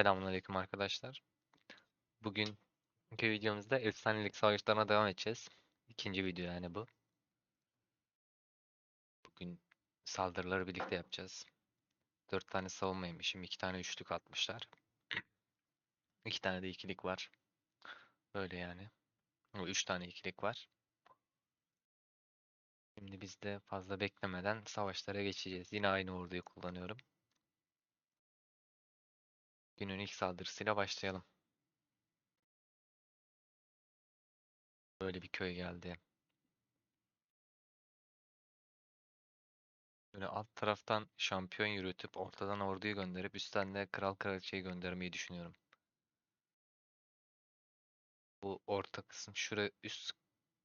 Selamünaleyküm arkadaşlar. Bugünkü videomuzda efsanelik savaşlarına devam edeceğiz. İkinci video yani bu. Bugün saldırıları birlikte yapacağız. Dört tane savunma yemişim. iki tane üçlük atmışlar. İki tane de ikilik var. Böyle yani. Üç tane ikilik var. Şimdi biz de fazla beklemeden savaşlara geçeceğiz. Yine aynı orduyu kullanıyorum. Günün ilk saldırısıyla başlayalım. Böyle bir köy geldi. Böyle alt taraftan şampiyon yürütüp ortadan orduyu gönderip üstten de kral kraliçeyi göndermeyi düşünüyorum. Bu orta kısım şuraya üst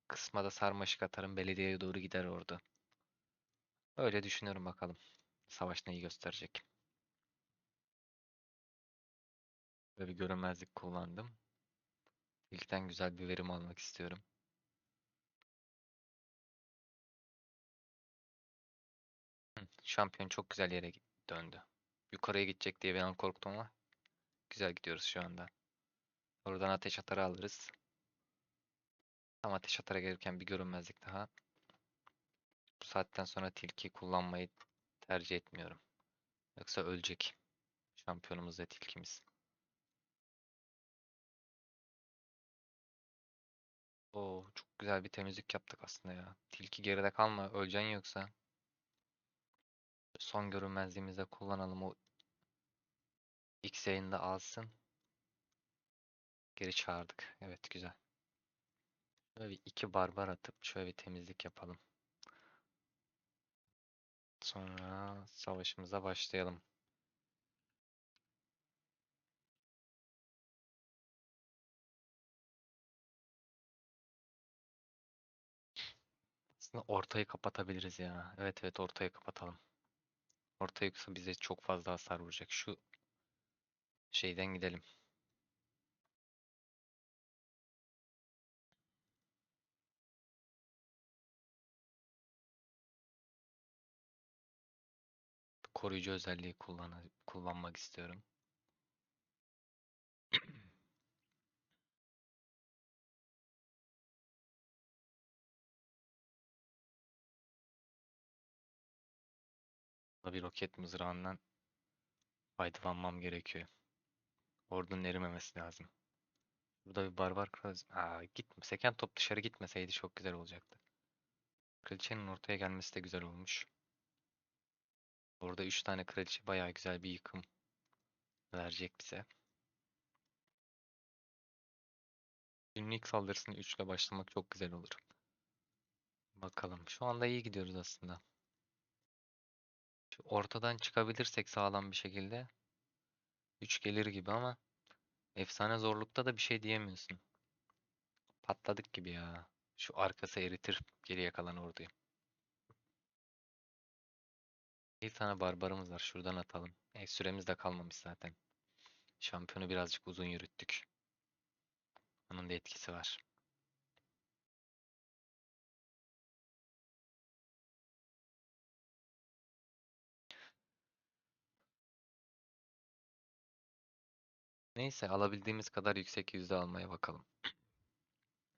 kısma da sarmaşık atarım belediyeye doğru gider orada. Öyle düşünüyorum bakalım. Savaş neyi gösterecek. Böyle bir görünmezlik kullandım. İlkten güzel bir verim almak istiyorum. Şampiyon çok güzel yere döndü. Yukarıya gidecek diye an korktum ama güzel gidiyoruz şu anda. Oradan ateş atarı alırız. Tam ateş atara gelirken bir görünmezlik daha. Bu saatten sonra tilki kullanmayı tercih etmiyorum. Yoksa ölecek. Şampiyonumuz da tilkimiz. Oo, çok güzel bir temizlik yaptık aslında ya. Tilki geride kalma, öleceksin yoksa. Son görünmezliğimizde kullanalım o X yayında alsın. Geri çağırdık. Evet güzel. Şöyle bir iki barbar atıp şöyle bir temizlik yapalım. Sonra savaşımıza başlayalım. Aslında ortayı kapatabiliriz ya. Evet evet ortayı kapatalım. Orta yoksa bize çok fazla hasar vuracak. Şu şeyden gidelim. Koruyucu özelliği kullan kullanmak istiyorum. bir roket mızrağından faydalanmam gerekiyor. Ordunun erimemesi lazım. Burada bir barbar kral... Aa, gitme. Seken top dışarı gitmeseydi çok güzel olacaktı. Kraliçenin ortaya gelmesi de güzel olmuş. Orada 3 tane kraliçe bayağı güzel bir yıkım verecek bize. Günün ilk saldırısını 3 ile başlamak çok güzel olur. Bakalım. Şu anda iyi gidiyoruz aslında. Şu ortadan çıkabilirsek sağlam bir şekilde 3 gelir gibi ama efsane zorlukta da bir şey diyemiyorsun. Patladık gibi ya. Şu arkası eritir geriye kalan orduyu. Bir tane barbarımız var. Şuradan atalım. E, süremiz de kalmamış zaten. Şampiyonu birazcık uzun yürüttük. Onun da etkisi var. Neyse alabildiğimiz kadar yüksek yüzde almaya bakalım.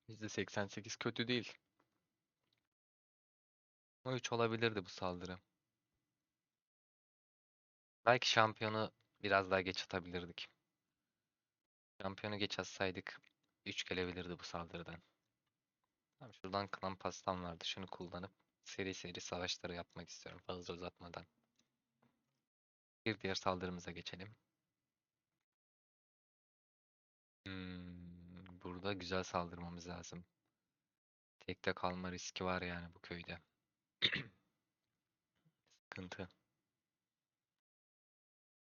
%88 kötü değil. O 3 olabilirdi bu saldırı. Belki şampiyonu biraz daha geç atabilirdik. Şampiyonu geç atsaydık 3 gelebilirdi bu saldırıdan. Tamam, şuradan klan pastam vardı. Şunu kullanıp seri seri savaşları yapmak istiyorum fazla uzatmadan. Bir diğer saldırımıza geçelim. Burada güzel saldırmamız lazım. Tekte kalma riski var yani bu köyde. Sıkıntı.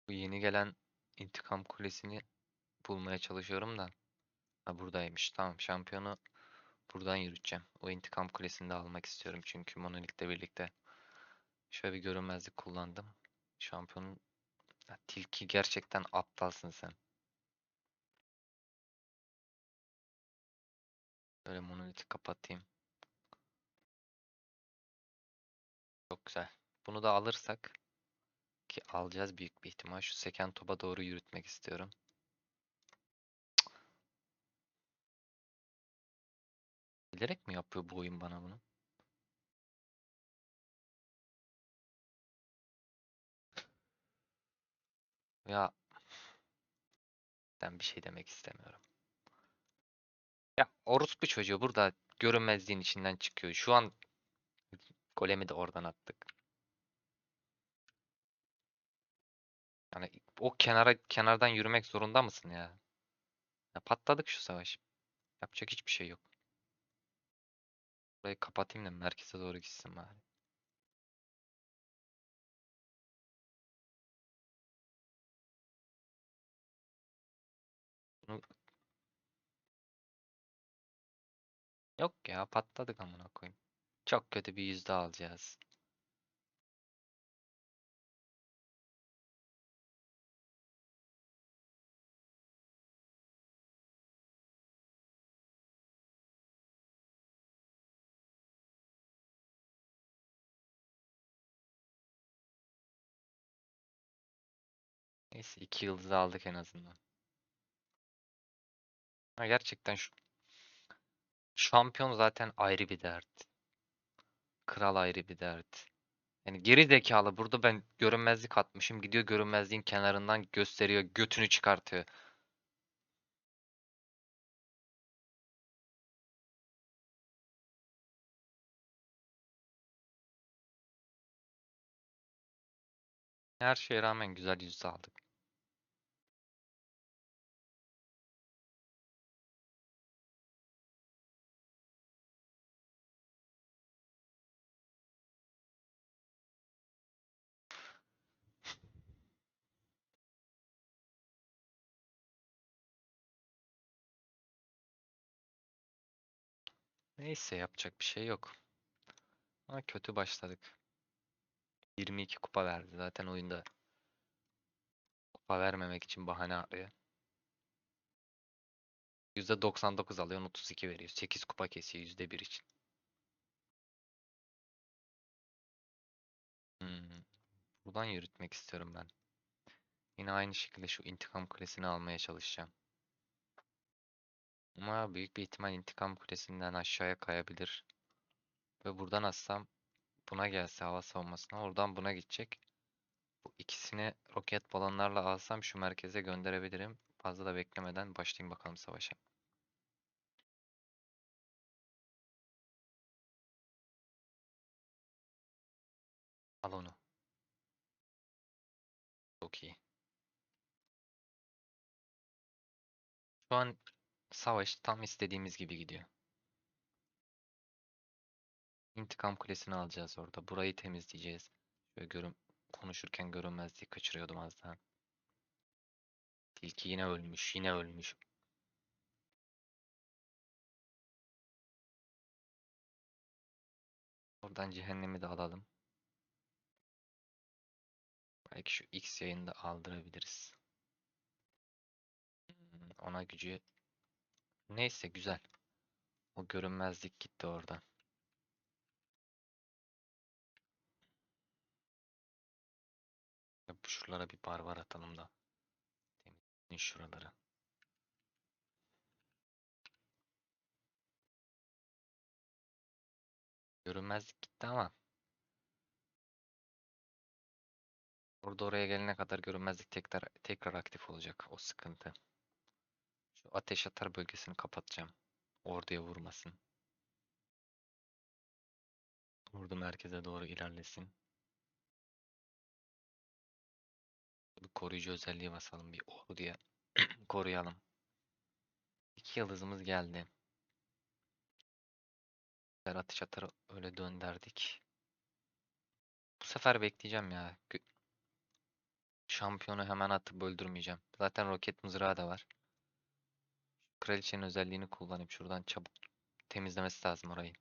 Bu yeni gelen intikam kulesini bulmaya çalışıyorum da. Ha buradaymış. Tamam şampiyonu buradan yürüteceğim. O intikam kulesini de almak istiyorum çünkü Monolith'le birlikte. Şöyle bir görünmezlik kullandım. Şampiyonun Ya tilki gerçekten aptalsın sen. Böyle monoliti kapatayım. Çok güzel. Bunu da alırsak Ki alacağız büyük bir ihtimal. Şu seken topa doğru yürütmek istiyorum. Bilerek mi yapıyor bu oyun bana bunu? Ya ben bir şey demek istemiyorum. Ya orospu çocuğu burada görünmezliğin içinden çıkıyor. Şu an golemi de oradan attık. Yani o kenara kenardan yürümek zorunda mısın ya? Ya patladık şu savaş. Yapacak hiçbir şey yok. Burayı kapatayım da merkeze doğru gitsin bari. Yok ya patladık amına koyayım. Çok kötü bir yüzde alacağız. Neyse iki yıldız aldık en azından. Ha, gerçekten şu şampiyon zaten ayrı bir dert. Kral ayrı bir dert. Yani geri zekalı burada ben görünmezlik atmışım. Gidiyor görünmezliğin kenarından gösteriyor. Götünü çıkartıyor. Her şeye rağmen güzel yüzde aldık. Neyse yapacak bir şey yok. Ama kötü başladık. 22 kupa verdi. Zaten oyunda kupa vermemek için bahane arıyor. %99 alıyor, 32 veriyor. 8 kupa kesiyor %1 için. Hmm. Buradan yürütmek istiyorum ben. Yine aynı şekilde şu intikam kulesini almaya çalışacağım. Ama büyük bir ihtimal intikam kulesinden aşağıya kayabilir. Ve buradan atsam buna gelse hava savunmasına oradan buna gidecek. Bu ikisini roket balonlarla alsam şu merkeze gönderebilirim. Fazla da beklemeden başlayayım bakalım savaşa. Al onu. Çok iyi. Şu an savaş tam istediğimiz gibi gidiyor. İntikam kulesini alacağız orada. Burayı temizleyeceğiz. Şöyle görün konuşurken görünmezliği kaçırıyordum az daha. Tilki yine ölmüş, yine ölmüş. Oradan cehennemi de alalım. Belki şu X yayını da aldırabiliriz. Hmm, Ona gücü... Neyse güzel. O görünmezlik gitti oradan. Şuralara bir barbar atalım da. Temizleyin şuraları. Görünmezlik gitti ama. Burada oraya gelene kadar görünmezlik tekrar tekrar aktif olacak. O sıkıntı. Şu ateş atar bölgesini kapatacağım. Orduya vurmasın. Ordu merkeze doğru ilerlesin. Bir koruyucu özelliği basalım. Bir orduya koruyalım. İki yıldızımız geldi. Güzel ateş atar öyle dönderdik. Bu sefer bekleyeceğim ya. Şampiyonu hemen atıp öldürmeyeceğim. Zaten roket mızrağı da var. Kraliçenin özelliğini kullanıp şuradan çabuk temizlemesi lazım orayı.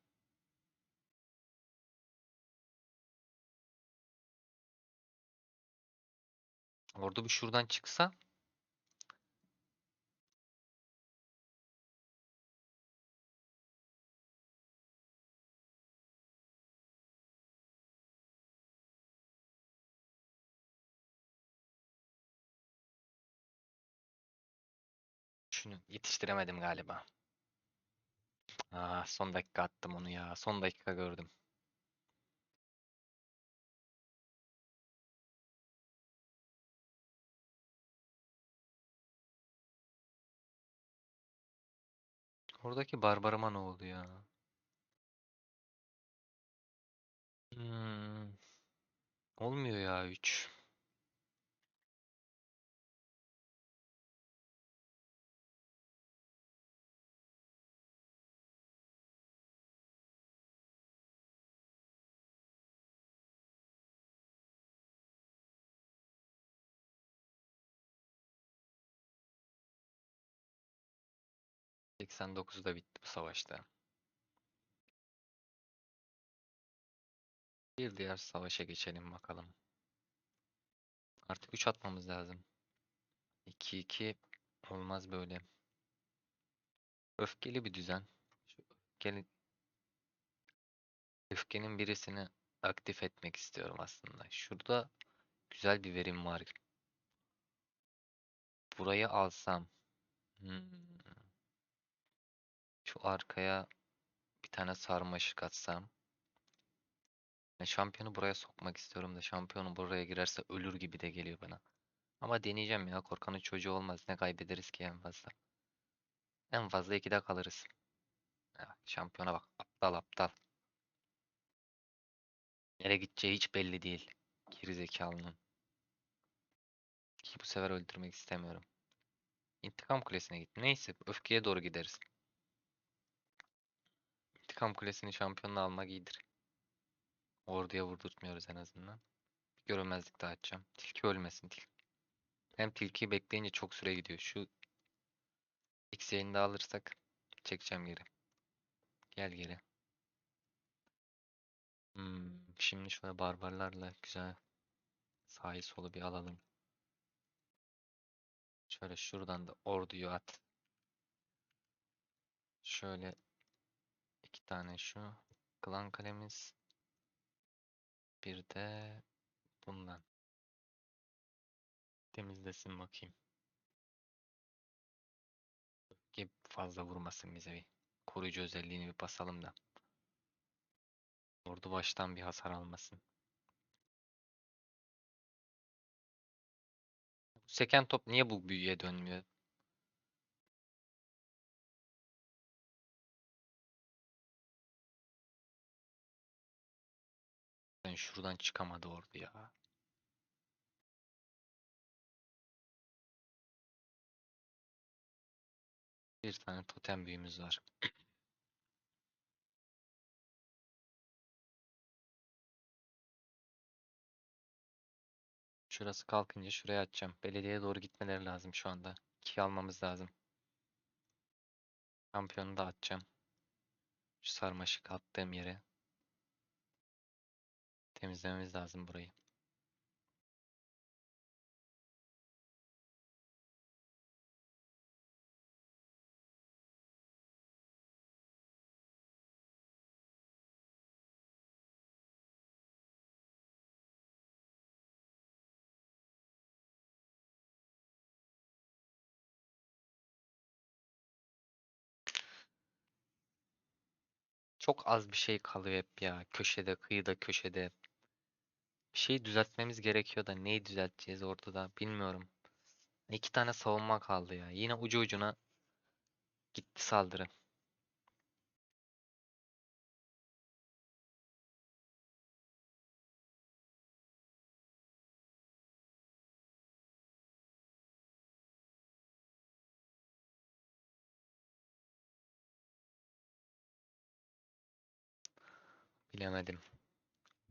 Ordu bir şuradan çıksa Şunu yetiştiremedim galiba. Aa, son dakika attım onu ya. Son dakika gördüm. Oradaki Barbarıma ne oldu ya? Hmm, olmuyor ya 3. da bitti bu savaşta. Bir diğer savaşa geçelim bakalım. Artık 3 atmamız lazım. 2-2 olmaz böyle. Öfkeli bir düzen. Öfkeli, öfkenin birisini aktif etmek istiyorum aslında. Şurada güzel bir verim var. Burayı alsam. Hmm. Şu arkaya bir tane sarmaşık atsam. Yani şampiyonu buraya sokmak istiyorum da şampiyonu buraya girerse ölür gibi de geliyor bana. Ama deneyeceğim ya. Korkanın çocuğu olmaz. Ne kaybederiz ki en fazla. En fazla 2'de kalırız. Ya, şampiyona bak. Aptal aptal. Nereye gideceği hiç belli değil. Gerizekalının. Ki bu sefer öldürmek istemiyorum. İntikam kulesine git. Neyse öfkeye doğru gideriz. İntikam kulesini şampiyonla almak iyidir. Orduya vurdurtmuyoruz en azından. Bir görünmezlik daha açacağım. Tilki ölmesin. Til Hem tilkiyi bekleyince çok süre gidiyor. Şu X yayını da alırsak çekeceğim geri. Gel geri. Hmm, şimdi şöyle barbarlarla güzel sağı solu bir alalım. Şöyle şuradan da orduyu at. Şöyle tane şu klan kalemiz. Bir de bundan. Temizlesin bakayım. Ki fazla vurmasın bize bir. Koruyucu özelliğini bir basalım da. Ordu baştan bir hasar almasın. Seken top niye bu büyüye dönmüyor? Ben şuradan çıkamadı ordu ya. Bir tane totem büyümüz var. Şurası kalkınca şuraya atacağım. Belediyeye doğru gitmeleri lazım şu anda. 2 almamız lazım. Şampiyonu da atacağım. Şu sarmaşık attığım yere. Temizlememiz lazım burayı. Çok az bir şey kalıyor hep ya. Köşede, kıyıda, köşede. Bir şey düzeltmemiz gerekiyor da neyi düzelteceğiz ortada bilmiyorum. İki tane savunma kaldı ya. Yine ucu ucuna gitti saldırı. Bilemedim.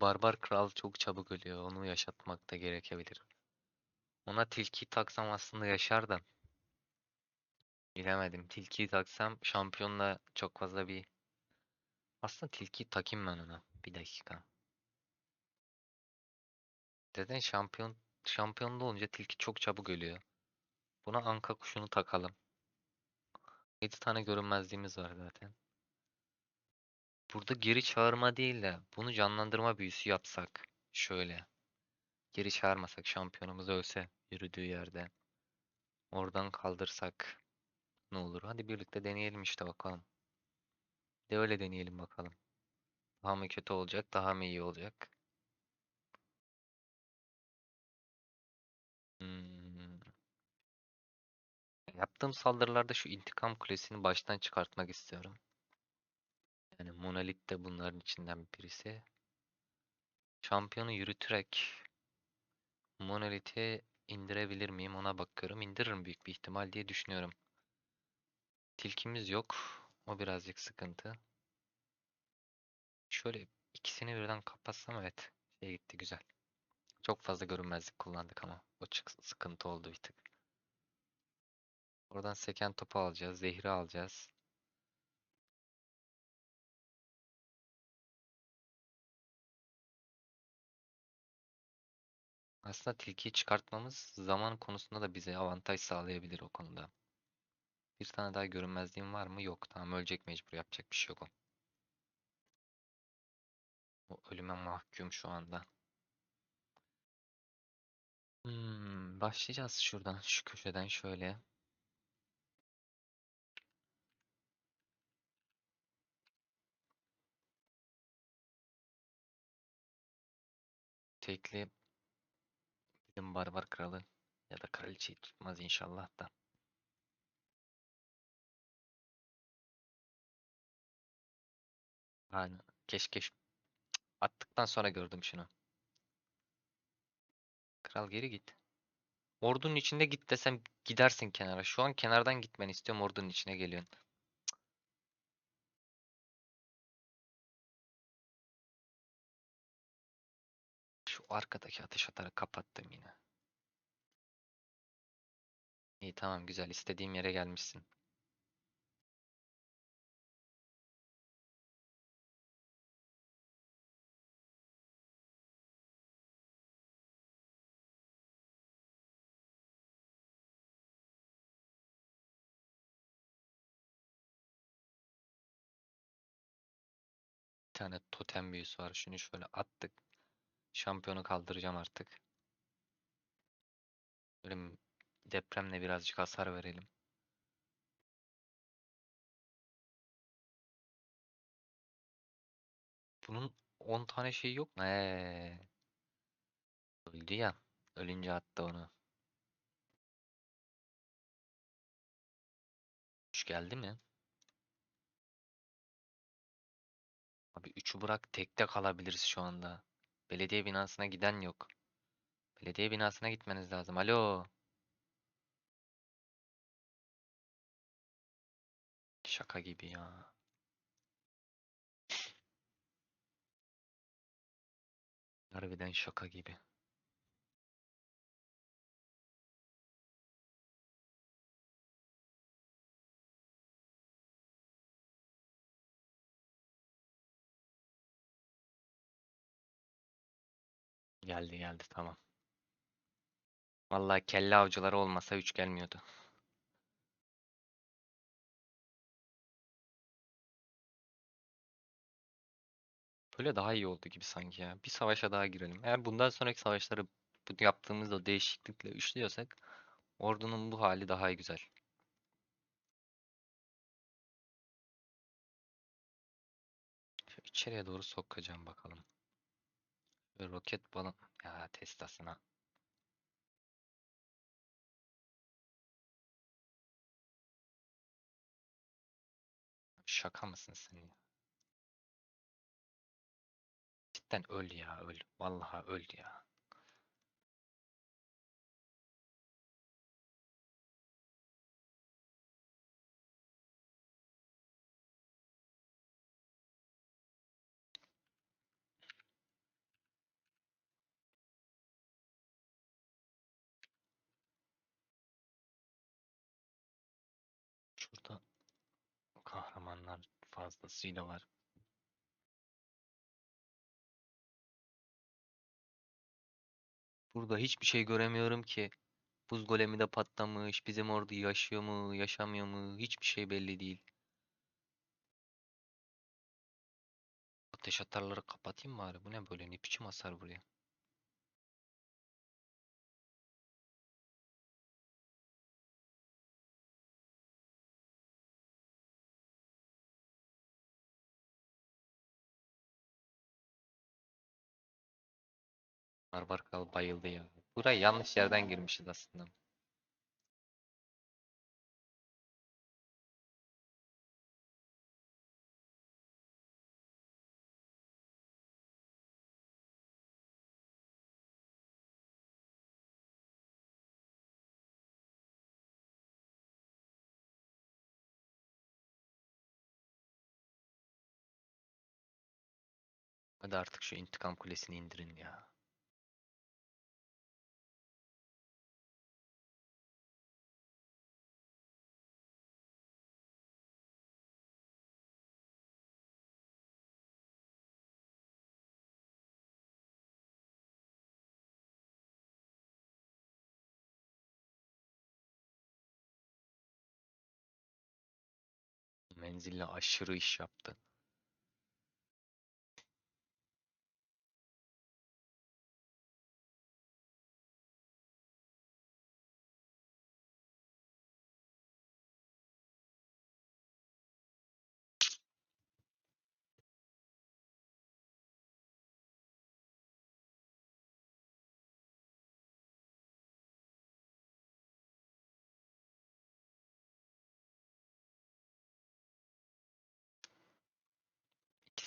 Barbar kral çok çabuk ölüyor. Onu yaşatmak da gerekebilir. Ona tilki taksam aslında yaşar da. Bilemedim. Tilkiyi taksam şampiyonla çok fazla bir... Aslında tilkiyi takayım ben ona. Bir dakika. Neden şampiyon şampiyonda olunca tilki çok çabuk ölüyor. Buna anka kuşunu takalım. 7 tane görünmezliğimiz var zaten. Burada geri çağırma değil de bunu canlandırma büyüsü yapsak. Şöyle. Geri çağırmasak şampiyonumuz ölse yürüdüğü yerde. Oradan kaldırsak. ne olur. Hadi birlikte deneyelim işte bakalım. De öyle deneyelim bakalım. Daha mı kötü olacak, daha mı iyi olacak? Hmm. Yaptığım saldırılarda şu intikam kulesini baştan çıkartmak istiyorum. Yani Monolith de bunların içinden birisi. Şampiyonu yürüterek Monolith'i indirebilir miyim ona bakıyorum. İndiririm büyük bir ihtimal diye düşünüyorum. Tilkimiz yok. O birazcık sıkıntı. Şöyle ikisini birden kapatsam evet. Şey gitti güzel. Çok fazla görünmezlik kullandık ama. O sıkıntı oldu bir tık. Oradan seken topu alacağız. Zehri alacağız. Aslında tilkiyi çıkartmamız zaman konusunda da bize avantaj sağlayabilir o konuda. Bir tane daha görünmezliğim var mı? Yok. Tamam ölecek mecbur. Yapacak bir şey yok o. O ölüme mahkum şu anda. Hmm, başlayacağız şuradan. Şu köşeden şöyle. Tekli bizim barbar kralı ya da kraliçeyi tutmaz inşallah da. Yani keşke attıktan sonra gördüm şunu. Kral geri git. Ordunun içinde git desem gidersin kenara. Şu an kenardan gitmeni istiyorum. Ordunun içine geliyorsun. Arkadaki ateş atarı kapattım yine. İyi tamam güzel. İstediğim yere gelmişsin. Bir tane totem büyüsü var. Şunu şöyle attık. Şampiyonu kaldıracağım artık. Böyle depremle birazcık hasar verelim. Bunun 10 tane şeyi yok mu? Ee, öldü ya. Ölünce attı onu. Üç geldi mi? Abi 3'ü bırak tekte kalabiliriz şu anda. Belediye binasına giden yok. Belediye binasına gitmeniz lazım. Alo. Şaka gibi ya. Harbiden şaka gibi. Geldi geldi tamam. Vallahi kelle avcıları olmasa 3 gelmiyordu. Böyle daha iyi oldu gibi sanki ya. Bir savaşa daha girelim. Eğer bundan sonraki savaşları bu yaptığımız o değişiklikle işliyorsak ordunun bu hali daha güzel. Şu içeriye doğru sokacağım bakalım. Roket balon ya testasına. Şaka mısın sen ya? Cidden öl ya öl. Vallahi öl ya. Şurada kahramanlar fazlasıyla var. Burada hiçbir şey göremiyorum ki. Buz golemi de patlamış. Bizim ordu yaşıyor mu, yaşamıyor mu? Hiçbir şey belli değil. Ateş atarları kapatayım bari. Bu ne böyle? Ne biçim hasar buraya? Barbar Kral bayıldı ya. Buraya yanlış yerden girmişiz aslında. Hadi artık şu intikam kulesini indirin ya. Menzille aşırı iş yaptı.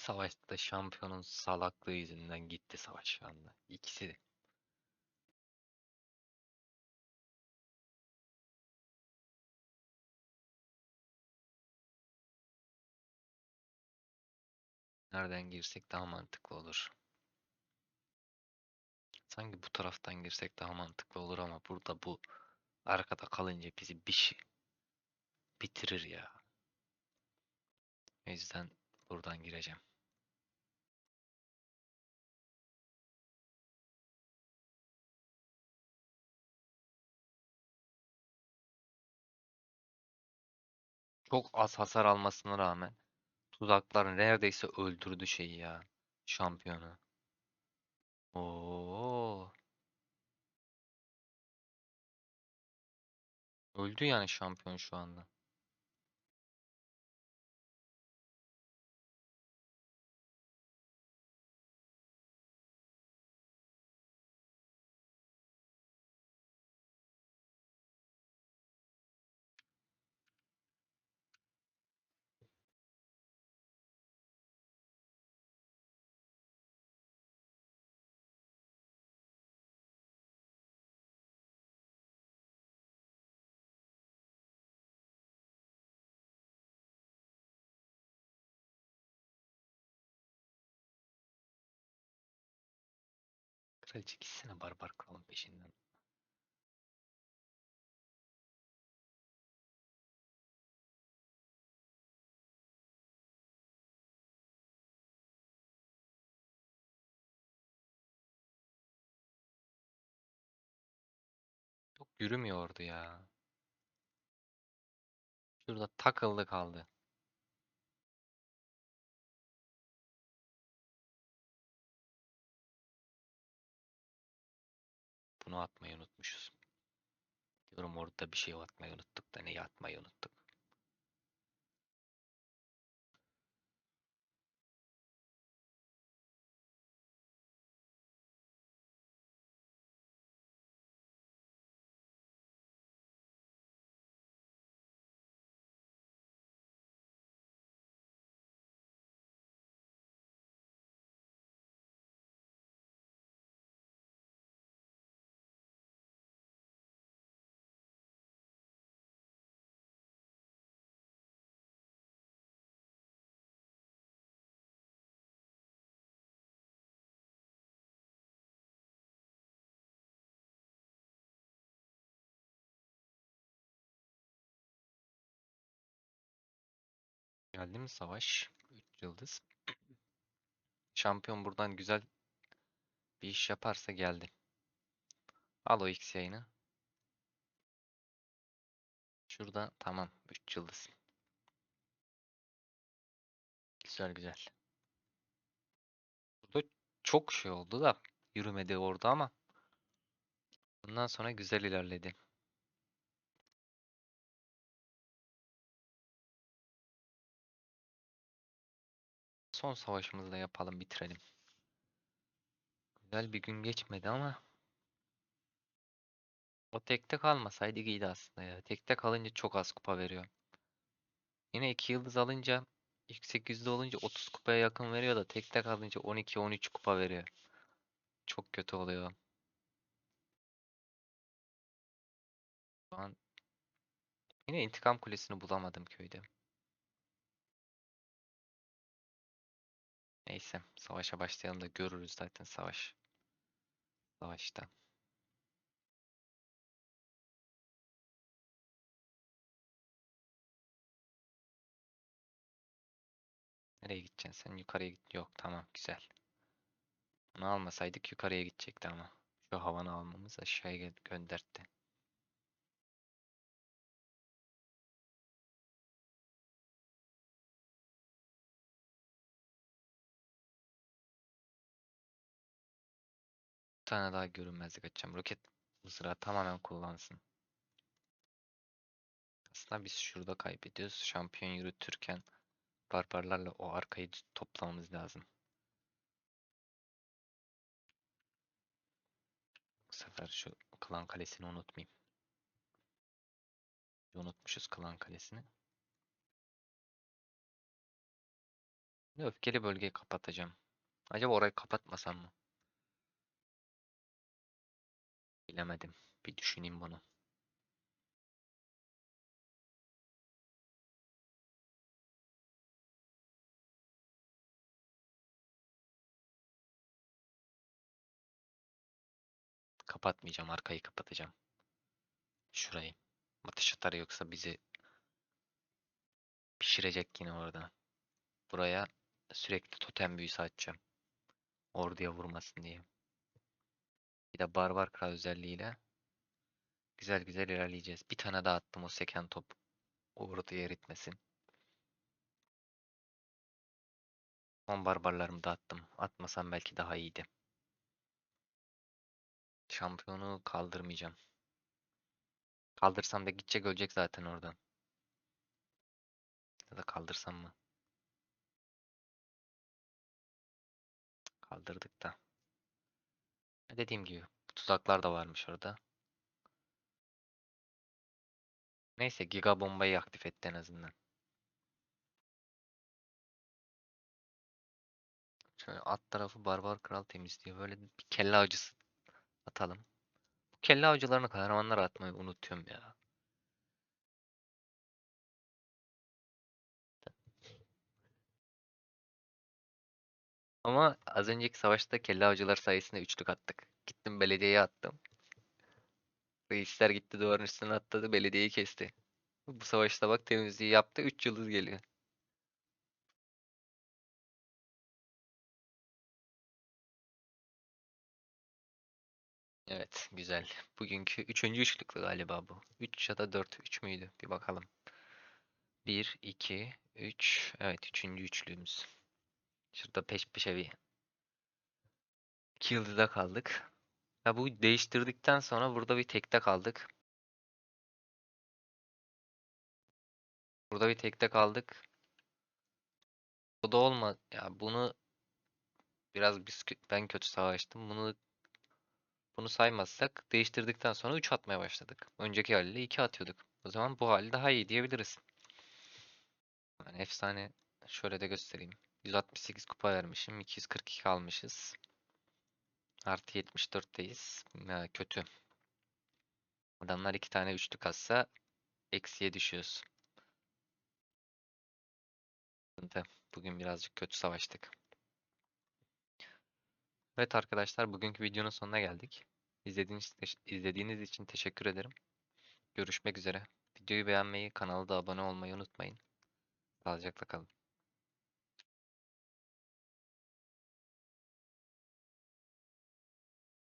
Savaşta şampiyonun salaklığı yüzünden gitti savaş şu anda. İkisi de. Nereden girsek daha mantıklı olur. Sanki bu taraftan girsek daha mantıklı olur ama burada bu arkada kalınca bizi bir şey bitirir ya. O yüzden buradan gireceğim. Çok az hasar almasına rağmen tuzaklar neredeyse öldürdü şeyi ya. Şampiyonu. Oo. Öldü yani şampiyon şu anda. Kraliçe gitsene barbar kralın peşinden. Çok yürümüyordu ya. Şurada takıldı kaldı. Bunu atmayı unutmuşuz. Diyorum orada bir şey atmayı unuttuk da neyi atmayı unuttuk. Geldi mi savaş? 3 yıldız. Şampiyon buradan güzel bir iş yaparsa geldi. Al o X yayını. Şurada tamam 3 yıldız. Güzel güzel. Burada çok şey oldu da yürümedi orada ama bundan sonra güzel ilerledi. Son savaşımızı da yapalım bitirelim. Güzel bir gün geçmedi ama o tekte kalmasaydı iyiydi aslında ya. Tekte kalınca çok az kupa veriyor. Yine 2 yıldız alınca yüksek yüzde olunca 30 kupaya yakın veriyor da tekte kalınca 12-13 kupa veriyor. Çok kötü oluyor. Şu an yine intikam kulesini bulamadım köyde. Neyse savaşa başlayalım da görürüz zaten savaş. Savaşta. Nereye gideceksin sen? Yukarıya git. Yok tamam güzel. Bunu almasaydık yukarıya gidecekti ama. Şu havanı almamız aşağıya gö- tane daha görünmezlik açacağım. Roket mızrağı tamamen kullansın. Aslında biz şurada kaybediyoruz. Şampiyon yürütürken barbarlarla o arkayı toplamamız lazım. Bu sefer şu klan kalesini unutmayayım. Unutmuşuz klan kalesini. Öfkeli bölgeyi kapatacağım. Acaba orayı kapatmasam mı? Bilemedim. Bir düşüneyim bunu. Kapatmayacağım. Arkayı kapatacağım. Şurayı. Ateş atar yoksa bizi pişirecek yine orada. Buraya sürekli totem büyüsü açacağım. Orduya vurmasın diye. Bir de barbar kral özelliğiyle güzel güzel ilerleyeceğiz. Bir tane daha attım o seken top. Orduya eritmesin. Son barbarlarımı da attım. Atmasam belki daha iyiydi. Şampiyonu kaldırmayacağım. Kaldırsam da gidecek ölecek zaten oradan. Ya da kaldırsam mı? Kaldırdık da. Dediğim gibi tuzaklar da varmış orada. Neyse giga bombayı aktif etti en azından. Şöyle alt tarafı barbar kral temizliyor. Böyle bir kelle avcısı atalım. Bu kelle avcılarını kahramanlara atmayı unutuyorum ya. Ama az önceki savaşta kelle avcılar sayesinde üçlük attık. Gittim belediyeye attım. Reisler gitti duvarın üstüne atladı belediyeyi kesti. Bu savaşta bak temizliği yaptı 3 yıldız geliyor. Evet güzel. Bugünkü üçüncü üçlüklü galiba bu. 3 ya da 4. 3 müydü? Bir bakalım. 1, 2, 3. Evet üçüncü üçlüğümüz. Şurada peş peşe bir 2 yıldızda kaldık. Ya bu değiştirdikten sonra burada bir tekte kaldık. Burada bir tekte kaldık. Bu da olma. Ya bunu biraz biz ben kötü savaştım. Bunu bunu saymazsak değiştirdikten sonra 3 atmaya başladık. Önceki haliyle 2 atıyorduk. O zaman bu hali daha iyi diyebiliriz. Yani efsane şöyle de göstereyim. 168 kupa vermişim. 242 almışız. Artı 74'teyiz. Ya, kötü. Adamlar iki tane üçlü kassa eksiye düşüyoruz. Bugün birazcık kötü savaştık. Evet arkadaşlar bugünkü videonun sonuna geldik. İzlediğiniz, izlediğiniz için teşekkür ederim. Görüşmek üzere. Videoyu beğenmeyi, kanala da abone olmayı unutmayın. Sağlıcakla kalın.